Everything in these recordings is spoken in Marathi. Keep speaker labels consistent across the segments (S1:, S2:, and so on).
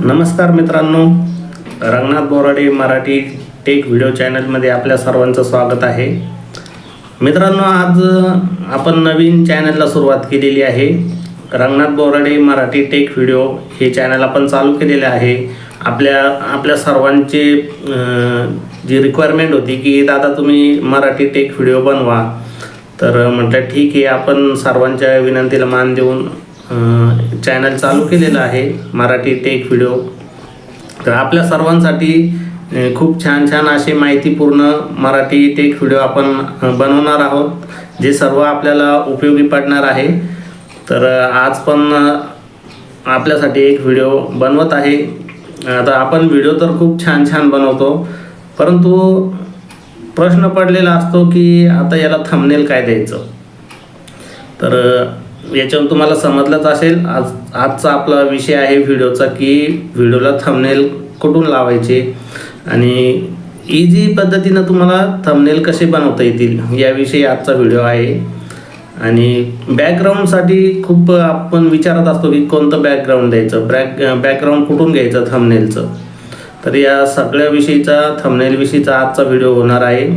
S1: नमस्कार मित्रांनो. रंगनाथ बोराडे मराठी टेक व्हिडिओ चॅनलमध्ये आपल्या सर्वांचं स्वागत आहे. मित्रांनो आज आपण नवीन चॅनलला सुरुवात केलेली आहे. रंगनाथ बोराडे मराठी टेक व्हिडिओ हे चॅनल आपण चालू केलेले आहे. आपल्या आपल्या सर्वांचे जी रिक्वायरमेंट होती की दादा तुम्ही मराठी टेक व्हिडिओ बनवा. तर म्हटलं ठीक आहे आपण सर्वांच्या विनंतीला मान देऊन चॅनल चालू केलेलं आहे मराठी टेक व्हिडिओ तर आपल्या सर्वांसाठी खूप छान छान असे माहितीपूर्ण मराठी टेक व्हिडिओ आपण बनवणार आहोत जे सर्व आपल्याला उपयोगी पडणार आहे. तर आज पण आपल्यासाठी एक व्हिडिओ बनवत आहे. आता आपण व्हिडिओ तर खूप छान छान बनवतो परंतु प्रश्न पडलेला असतो की आता याला थंबनेल काय द्यायचं? तर याच्यावरून याच्यावर तुम्हाला समजलंच असेल. आज आजचा आपला विषय आहे व्हिडिओचा की व्हिडिओला थंबनेल कुठून लावायचे? आणि इझी पद्धतीनं तुम्हाला थंबनेल कसे बनवता येतील याविषयी आजचा व्हिडिओ आहे. आणि बॅकग्राऊंडसाठी खूप आपण विचारत असतो की कोणतं बॅकग्राऊंड द्यायचं? बॅक बॅकग्राऊंड कुठून घ्यायचं थंबनेलचं तर या सगळ्याविषयीचा थंबनेलविषयीचा आजचा व्हिडिओ होणार आहे.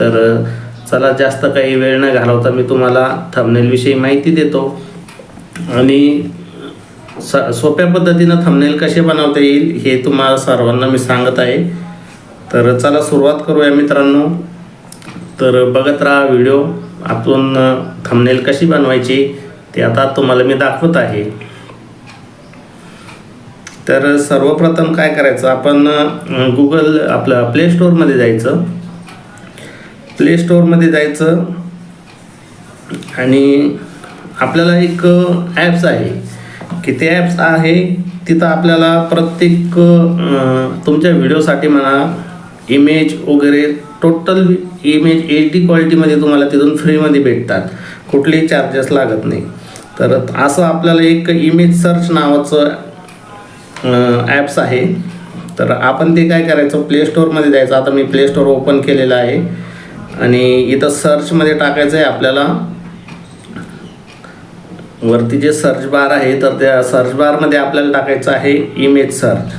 S1: तर चला जास्त काही वेळ न घालवता मी तुम्हाला थंबनेलविषयी माहिती देतो. आणि स सोप्या पद्धतीनं थंबनेल कसे बनवता येईल हे तुम्हाला सर्वांना मी सांगत आहे. तर चला सुरुवात करूया मित्रांनो. तर बघत राहा व्हिडिओ आपण थंबनेल कशी बनवायची ते आता तुम्हाला मी दाखवत आहे. तर सर्वप्रथम काय करायचं आपण गुगल आपलं प्ले स्टोरमध्ये जायचं. प्ले स्टोअरमध्ये जायचं. आणि आपल्याला एक ॲप्स आहे. की ते ॲप्स आहे तिथं आपल्याला प्रत्येक तुमच्या व्हिडिओसाठी म्हणा इमेज वगैरे टोटल इमेज एच डी क्वालिटीमध्ये तुम्हाला तिथून फ्रीमध्ये भेटतात. कुठलेही चार्जेस लागत नाही. तर असं आपल्याला एक इमेज सर्च नावाचं ॲप्स आहे. तर आपण ते काय करायचं? प्ले स्टोअरमध्ये जायचं. आता मी प्ले स्टोअर ओपन केलेलं आहे. आणि इथं सर्चमध्ये टाकायचं आहे आपल्याला. वरती जे सर्च बार आहे तर त्या सर्च बारमध्ये आपल्याला टाकायचं आहे इमेज सर्च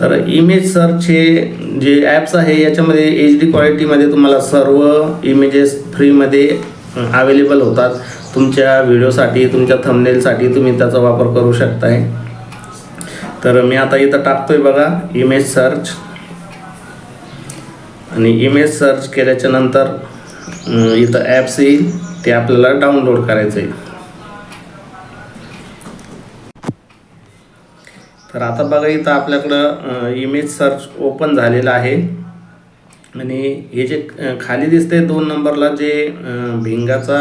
S1: तर इमेज सर्च हे जे ॲप्स आहे याच्यामध्ये एच डी क्वालिटीमध्ये तुम्हाला सर्व इमेजेस फ्रीमध्ये अवेलेबल होतात. तुमच्या व्हिडिओसाठी तुमच्या थंबनेलसाठी तुम्ही त्याचा वापर करू शकताय. तर मी आता इथं टाकतोय बघा इमेज सर्च आणि इमेज सर्च केल्याच्यानंतर इथं ॲप्स येईल ते आपल्याला डाउनलोड करायचं आहे. तर आता बघा इथं आपल्याकडं इमेज सर्च ओपन झालेलं आहे. आणि हे जे खाली दिसते दोन नंबरला जे भिंगाचा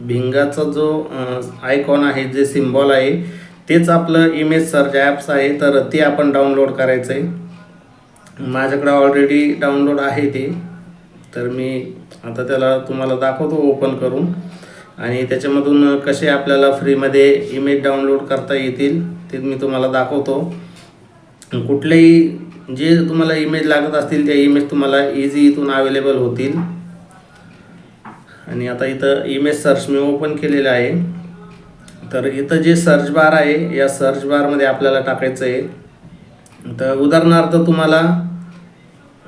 S1: भिंगाचा जो आयकॉन आहे जे सिम्बॉल आहे तेच आपलं इमेज सर्च ॲप्स आहे तर ते आपण डाउनलोड करायचं आहे. माझ्याकडं ऑलरेडी डाउनलोड आहे ते. तर मी आता त्याला तुम्हाला दाखवतो ओपन करून. आणि त्याच्यामधून कसे आपल्याला फ्रीमध्ये इमेज डाउनलोड करता येतील ते मी तुम्हाला दाखवतो. कुठलेही जे तुम्हाला इमेज लागत असतील त्या इमेज तुम्हाला इझी इथून अवेलेबल होतील. आणि आता इथं इमेज सर्च मी ओपन केलेलं आहे. तर इथं जे सर्च बार आहे या सर्च बारमध्ये आपल्याला टाकायचं आहे. तर उदाहरणार्थ तुम्हाला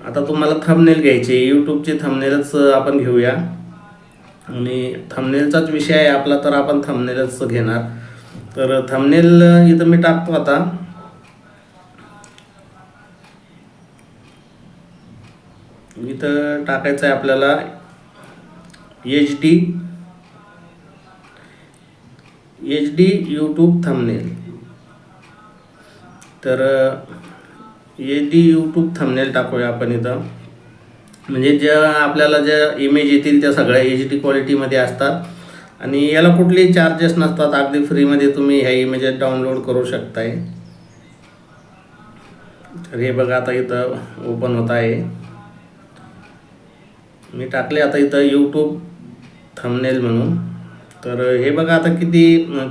S1: आता तुम्हाला थंबनेल घ्यायचे यूट्यूबचे थंबनेलच आपण घेऊया. आणि थंबनेलचाच विषय आहे आपला तर आपण थंबनेलच घेणार. तर थंबनेल इथं मी टाकतो आता. इथं टाकायचं आहे आपल्याला H D H D YouTube thumbnail तर डी यूट्यूब थंबनेल टाकूया आपण इथं. म्हणजे ज्या आपल्याला ज्या इमेज येतील त्या सगळ्या एच डी क्वालिटीमध्ये असतात. आणि याला कुठलेही चार्जेस नसतात. अगदी फ्रीमध्ये तुम्ही ह्या इमेजेस डाउनलोड करू शकताय. तर हे बघा आता इथं ओपन होत आहे. मी टाकले आता इथं यूट्यूब थंबनेल म्हणून. तर हे बघा आता किती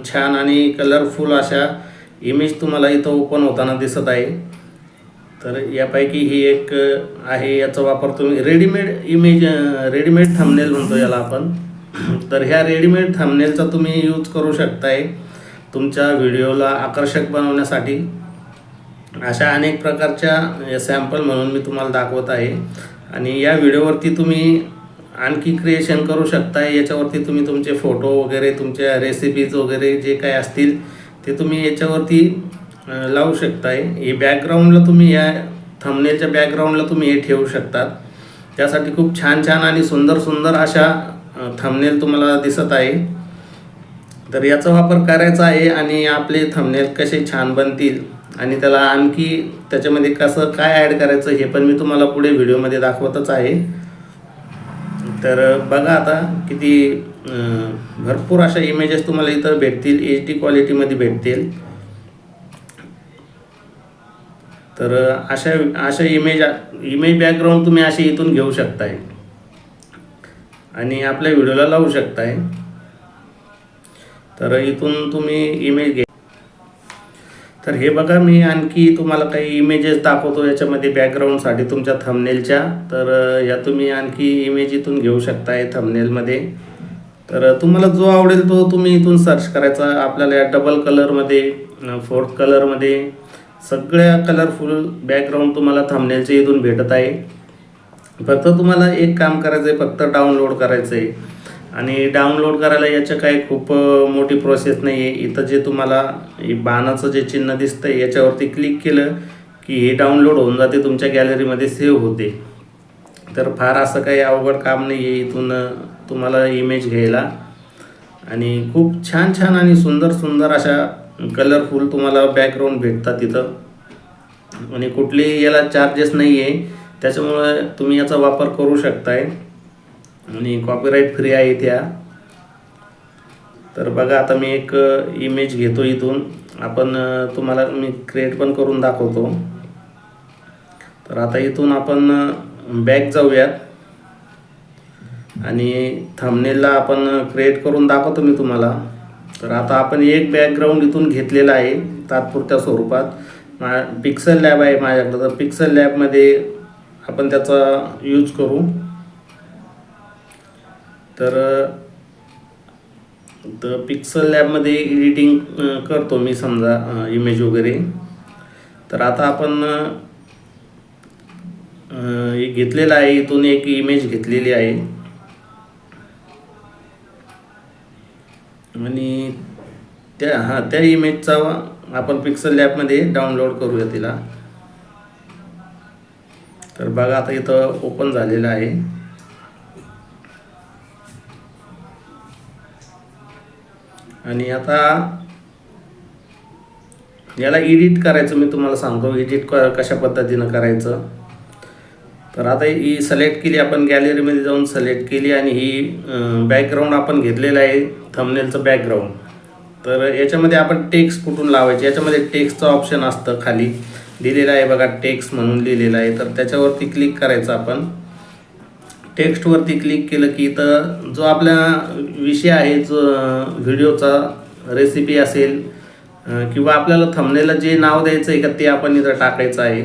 S1: छान आणि कलरफुल अशा इमेज तुम्हाला इथं ओपन होताना दिसत आहे. तर यापैकी ही एक आहे याचा वापर तुम्ही रेडीमेड इमेज रेडीमेड थांबनेल म्हणतो याला आपण. तर ह्या रेडीमेड थांबनेलचा तुम्ही यूज करू शकताय तुमच्या व्हिडिओला आकर्षक बनवण्यासाठी. अशा अनेक प्रकारच्या सॅम्पल म्हणून मी तुम्हाला दाखवत आहे. आणि या व्हिडिओवरती तुम्ही आणखी क्रिएशन करू शकता याच्यावरती तुम्ही तुमचे फोटो वगैरे तुमच्या रेसिपीज वगैरे जे काय असतील ते तुम्ही याच्यावरती लावू शकताय. हे बॅकग्राऊंडला तुम्ही या थंबनेलच्या बॅकग्राऊंडला तुम्ही हे ठेवू शकतात. त्यासाठी खूप छान छान आणि सुंदर सुंदर अशा थंबनेल तुम्हाला दिसत आहे. तर याचा वापर करायचा आहे आणि आपले थंबनेल कसे छान बनतील आणि त्याला आणखी त्याच्यामध्ये कसं काय ॲड करायचं हे पण मी तुम्हाला पुढे व्हिडिओमध्ये दाखवतच आहे. तर बघा आता किती भरपूर अशा इमेजेस तुम्हाला इथं भेटतील. एच डी क्वालिटीमध्ये भेटतील. तर अशा अशा इमेज इमेज बॅकग्राऊंड तुम्ही असे इथून घेऊ शकताय. आणि आपल्या व्हिडिओला लावू शकताय. तर इथून तुम्ही इमेज घे तर हे बघा मी आणखी तुम्हाला काही इमेजेस दाखवतो याच्यामध्ये बॅकग्राऊंडसाठी तुमच्या थंबनेलच्या तर या तुम्ही आणखी इमेज इथून घेऊ शकताय थंबनेलमध्ये तर तुम्हाला जो आवडेल तो तुम्ही इथून सर्च करायचा. आपल्याला या डबल कलरमध्ये फोर्थ कलरमध्ये सगळ्या कलरफुल बॅकग्राऊंड तुम्हाला थांबण्याचे इथून भेटत आहे. फक्त तुम्हाला एक काम करायचं आहे फक्त डाउनलोड करायचं आहे आणि डाउनलोड करायला याचं काही खूप मोठी प्रोसेस नाही आहे इथं जे तुम्हाला बाणाचं जे चिन्ह दिसतं आहे याच्यावरती क्लिक केलं की हे डाउनलोड होऊन जाते तुमच्या गॅलरीमध्ये सेव्ह होते. तर फार असं काही अवघड काम नाही आहे इथून तुम्हाला इमेज घ्यायला. आणि खूप छान छान आणि सुंदर सुंदर अशा कलरफुल तुम्हाला बॅकग्राऊंड भेटतात तिथं. आणि कुठलेही याला चार्जेस नाही आहे त्याच्यामुळे तुम्ही याचा वापर करू शकताय. आणि कॉपीराईट फ्री आहे त्या. तर बघा आता मी एक इमेज घेतो इथून. आपण तुम्हाला मी क्रिएट पण करून दाखवतो. तर आता इथून आपण बॅक जाऊयात. आणि थांबनेलला आपण क्रिएट करून दाखवतो मी तुम्हाला. तर आता आपण एक बॅकग्राऊंड इथून घेतलेला आहे तात्पुरत्या स्वरूपात. मा पिक्सल लॅब आहे माझ्याकडं. तर पिक्सल लॅबमध्ये आपण त्याचा यूज करू. तर तर पिक्सल लॅबमध्ये एडिटिंग करतो मी समजा इमेज वगैरे. तर आता आपण घेतलेला हे घेतलेलं आहे. इथून एक इमेज घेतलेली आहे. आणि त्या हां त्या इमेजचा आपण पिक्सल लॅबमध्ये डाउनलोड करूया तिला. तर बघा आता इथं ओपन झालेलं आहे. आणि आता याला एडिट करायचं मी तुम्हाला सांगतो. एडिट कशा पद्धतीनं करायचं? तर आता ही सिलेक्ट केली आपण गॅलरीमध्ये जाऊन सिलेक्ट केली आणि ही बॅकग्राऊंड आपण घेतलेलं आहे थंबनेलचं बॅकग्राऊंड तर याच्यामध्ये आपण टेक्स्ट कुठून लावायचे? याच्यामध्ये टेक्स्टचं ऑप्शन असतं खाली. दिलेलं आहे बघा टेक्स्ट म्हणून लिहिलेलं आहे. तर त्याच्यावरती क्लिक करायचं आपण. टेक्स्टवरती क्लिक केलं की इथं जो आपला विषय आहे जो व्हिडिओचा रेसिपी असेल किंवा आपल्याला थंबनेलला जे नाव द्यायचं आहे का ते आपण इथं टाकायचं आहे.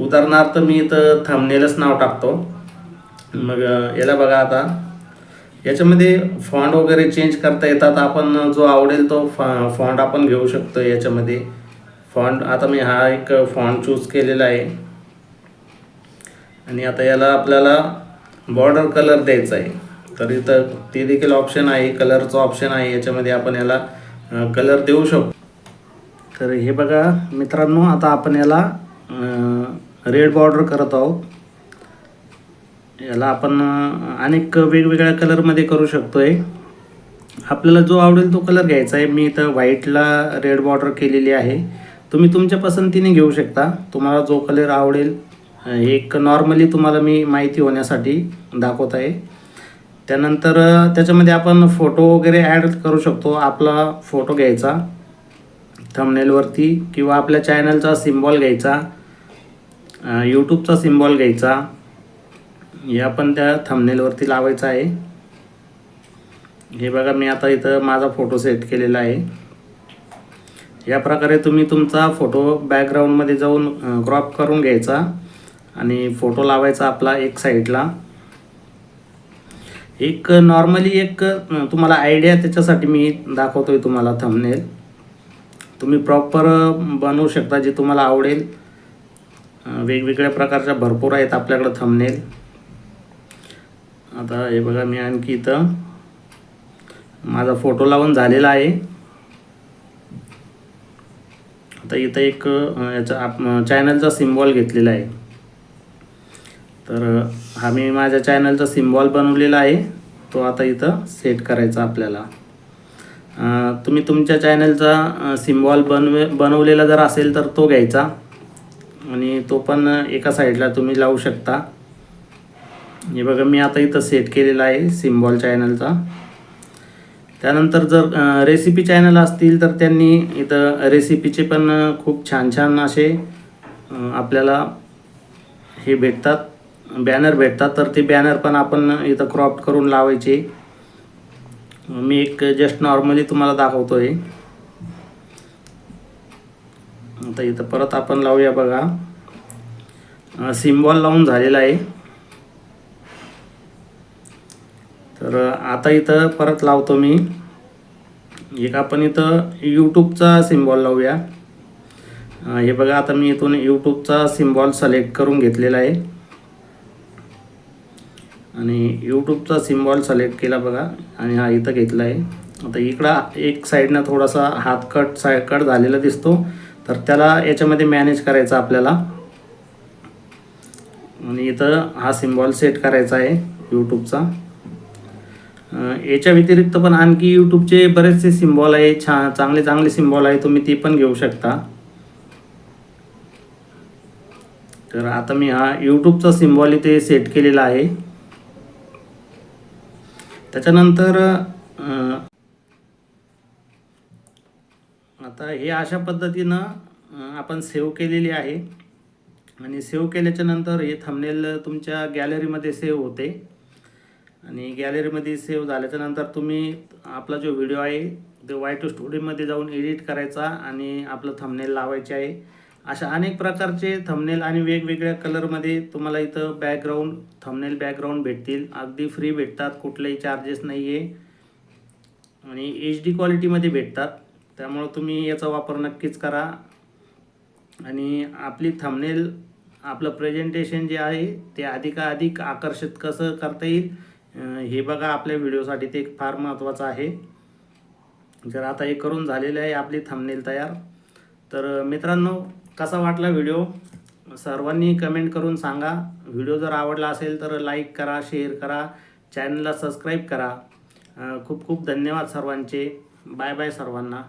S1: उदाहरणार्थ मी इथं थंबनेलच नाव टाकतो. मग याला बघा आता. याच्यामध्ये फॉन्ट वगैरे चेंज करता येतात. आपण जो आवडेल तो फॉ फॉन्ट आपण घेऊ शकतो याच्यामध्ये. फॉन्ट आता मी हा एक फॉन्ट चूज केलेला आहे. आणि आता याला आपल्याला बॉर्डर कलर द्यायचा आहे. तर इथं ते देखील ऑप्शन आहे. कलरचं ऑप्शन आहे. याच्यामध्ये आपण याला कलर देऊ शकतो. तर हे बघा मित्रांनो आता आपण याला रेड बॉर्डर करत आहोत. याला आपण अनेक वेगवेगळ्या कलरमध्ये करू शकतो आहे आपल्याला जो आवडेल तो कलर घ्यायचा आहे. मी इथं व्हाईटला रेड बॉर्डर केलेली आहे. तुम्ही तुमच्या पसंतीने घेऊ शकता. तुम्हाला जो कलर आवडेल एक नॉर्मली तुम्हाला मी माहिती होण्यासाठी दाखवत आहे. त्यानंतर त्याच्यामध्ये आपण फोटो वगैरे ॲड करू शकतो. आपला फोटो घ्यायचा. थंबनेलवरती किंवा आपल्या चॅनलचा सिम्बॉल घ्यायचा. यूट्यूबचा सिम्बॉल घ्यायचा. या पण त्या थंबनेलवरती लावायचं आहे. हे बघा मी आता इथं माझा फोटो सेट केलेला आहे. या प्रकारे तुम्ही तुमचा फोटो बॅकग्राऊंडमध्ये जाऊन क्रॉप करून घ्यायचा आणि फोटो लावायचा आपला एक साईडला एक नॉर्मली एक तुम्हाला आयडिया त्याच्यासाठी मी दाखवतो आहे तुम्हाला थंबनेल तुम्ही प्रॉपर बनवू शकता जे तुम्हाला आवडेल. वेगवेगळ्या प्रकारच्या भरपूर आहेत आपल्याकडं थंबनेल आता हे बघा मी आणखी इथं माझा फोटो लावून झालेला आहे. आता इथं एक याचा आप चॅनलचा सिम्बॉल घेतलेला आहे. तर हा मी माझ्या चॅनलचा सिम्बॉल बनवलेला आहे. तो आता इथं सेट करायचा आपल्याला. तुम्ही तुमच्या चॅनलचा सिम्बॉल बनवे बनवलेला जर असेल तर तो घ्यायचा. आणि तो पण एका साईडला तुम्ही लावू शकता. हे बघा मी आता इथं सेट केलेला आहे सिम्बॉल चॅनलचा त्यानंतर जर रेसिपी चॅनल असतील तर त्यांनी इथं रेसिपीचे पण खूप छान छान असे आपल्याला हे भेटतात. बॅनर भेटतात. तर ते बॅनर पण आपण इथं क्रॉप करून लावायचे. मी एक जस्ट नॉर्मली तुम्हाला दाखवतो आहे आता इथं परत आपण लावूया बघा. सिम्बॉल लावून झालेला आहे. तर आता इथं परत लावतो मी. एक आपण इथं यूट्यूबचा सिम्बॉल लावूया. हे बघा आता मी इथून यूट्यूबचा सिम्बॉल सिलेक्ट करून घेतलेला आहे. आणि यूट्यूबचा सिम्बॉल सिलेक्ट केला बघा आणि हा इथं घेतला आहे. आता इकडं एक साईडनं थोडासा हात कट कट झालेला दिसतो. तर त्याला याच्यामध्ये मॅनेज करायचं आपल्याला. आणि इथं हा सिम्बॉल सेट करायचा आहे यूट्यूबचा याच्या व्यतिरिक्त पण आणखी यूट्यूबचे बरेचसे सिम्बॉल आहे छान चांगले चांगले सिम्बॉल आहे तुम्ही ते पण घेऊ शकता. तर आता मी हा यूट्यूबचा सिम्बॉल इथे सेट केलेला आहे. त्याच्यानंतर आता हे अशा पद्धतीनं आपण सेव्ह केलेली आहे. आणि सेव्ह केल्याच्यानंतर हे थंबनेल तुमच्या गॅलरीमध्ये सेव्ह होते. आणि गॅलरीमध्ये सेव्ह झाल्याच्यानंतर तुम्ही आपला जो व्हिडिओ आहे तो वाय टू स्टुडिओमध्ये जाऊन एडिट करायचा आणि आपलं थंबनेल लावायचे आहे. अशा अनेक प्रकारचे थंबनेल आणि वेगवेगळ्या कलरमध्ये तुम्हाला इथं बॅकग्राऊंड थंबनेल बॅकग्राऊंड भेटतील. अगदी फ्री भेटतात कुठलेही चार्जेस नाही आहे आणि एच डी क्वालिटीमध्ये भेटतात. त्यामुळं तुम्ही याचा वापर नक्कीच करा. आणि आपली थंबनेल आपलं प्रेझेंटेशन जे आहे ते अधिकाधिक आकर्षित कसं करता येईल हे बघा आपल्या व्हिडिओसाठी ते फार महत्त्वाचं आहे. जर आता हे करून झालेलं आहे आपली थंबनेल तयार. तर मित्रांनो कसा वाटला व्हिडिओ सर्वांनी कमेंट करून सांगा. व्हिडिओ जर आवडला असेल तर लाईक करा शेअर करा. चॅनलला सबस्क्राईब करा. खूप खूप धन्यवाद सर्वांचे. बाय बाय सर्वांना.